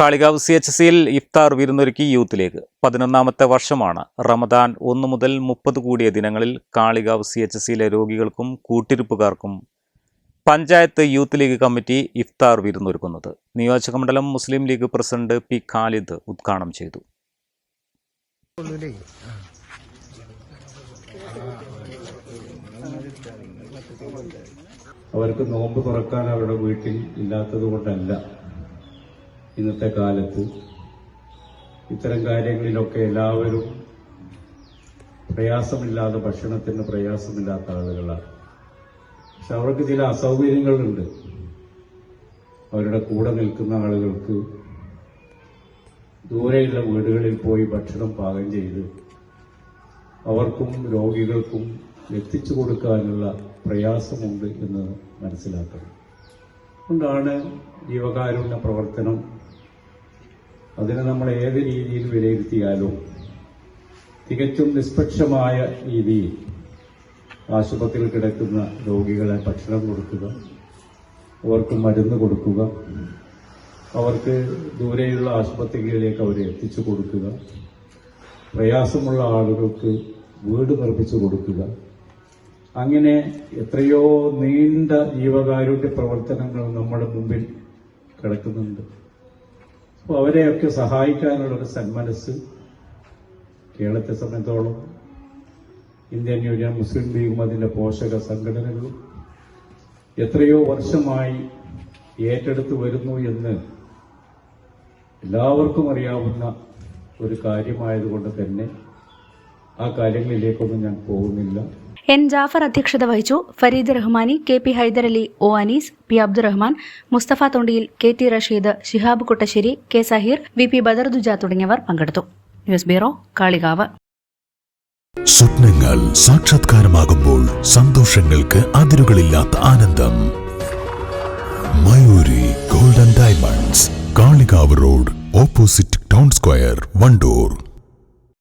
Kalikavu C H സിയിൽ ഇഫ്താർ വിരുന്നൊരുക്കി യൂത്തിലേക്ക്. പതിനൊന്നാമത്തെ വർഷമാണ് റമദാൻ ഒന്ന് മുതൽ മുപ്പത് കൂടിയ ദിനങ്ങളിൽ കാളികാവ് സി എച്ച് സിയിലെ രോഗികൾക്കും കൂട്ടിരിപ്പുകാർക്കും പഞ്ചായത്ത് യൂത്ത് ലീഗ് കമ്മിറ്റി ഇഫ്താർ വിരുന്നൊരുക്കുന്നത്. നിയോജകമണ്ഡലം Muslim league president P Khalid ഉദ്ഘാടനം ചെയ്തു. അവർക്ക് നോമ്പ് തുറക്കാൻ അവരുടെ വീട്ടിൽ ഇല്ലാത്തത് കൊണ്ടല്ല. ഇന്നത്തെ കാലത്ത് ഇത്തരം കാര്യങ്ങളിലൊക്കെ എല്ലാവരും പ്രയാസമില്ലാതെ ഭക്ഷണത്തിന് പ്രയാസമില്ലാത്ത ആളുകളാണ്. പക്ഷെ അവർക്ക് ചില അസൗകര്യങ്ങളുണ്ട്. അവരുടെ കൂടെ നിൽക്കുന്ന ആളുകൾക്ക് ദൂരെയുള്ള വീടുകളിൽ പോയി ഭക്ഷണം പാകം ചെയ്ത് അവർക്കും രോഗികൾക്കും എത്തിച്ചു കൊടുക്കാനുള്ള പ്രയാസമുണ്ട് എന്ന് മനസ്സിലാക്കണം. അതുകൊണ്ടാണ് ജീവകാരുണ്യ പ്രവർത്തനം അതിനെ നമ്മൾ ഏത് രീതിയിൽ വിലയിരുത്തിയാലും തികച്ചും നിഷ്പക്ഷമായ രീതിയിൽ ആശുപത്രിയിൽ കിടക്കുന്ന രോഗികളെ ഭക്ഷണം കൊടുക്കുക അവർക്ക് മരുന്ന് കൊടുക്കുക അവർക്ക് ദൂരെയുള്ള ആശുപത്രികളിലേക്ക് അവരെ എത്തിച്ചു കൊടുക്കുക പ്രയാസമുള്ള ആളുകൾക്ക് വീട് നിർമ്മിച്ചു കൊടുക്കുക. അങ്ങനെ എത്രയോ നീണ്ട ജീവകാരുണ്യ പ്രവർത്തനങ്ങൾ നമ്മുടെ മുമ്പിൽ കിടക്കുന്നുണ്ട്. അപ്പോൾ അവരെയൊക്കെ സഹായിക്കാനുള്ള ഒരു സന്മനസ് കേരളത്തെ സംബന്ധിച്ചോളം ഇന്ത്യൻ യൂണിയൻ മുസ്ലിം ലീഗും അതിന്റെ പോഷക സംഘടനകളും എത്രയോ വർഷമായി ഏറ്റെടുത്തു വരുന്നു എന്ന് എല്ലാവർക്കും അറിയാവുന്ന ഒരു കാര്യമായതുകൊണ്ട് തന്നെ ആ കാര്യങ്ങളിലേക്കൊന്നും ഞാൻ പോകുന്നില്ല. എൻ ജാഫർ അധ്യക്ഷത വഹിച്ചു Fareed Rahmani K P Haidarali O Anees P Abdurahman Musthafa Thondiyil K T Rasheed Shihab Kuttassery K Saheer V P Badarduja തുടങ്ങിയവർ പങ്കെടുത്തു. News bureau Kalikavu. സ്വപ്നങ്ങൾ സാക്ഷാത്കാരമാകുമ്പോൾ സന്തോഷങ്ങൾക്ക് അതിരുകളില്ലാത്ത ആനന്ദം. Mayoori golden diamonds Kalikavu road opposite town square Wandoor.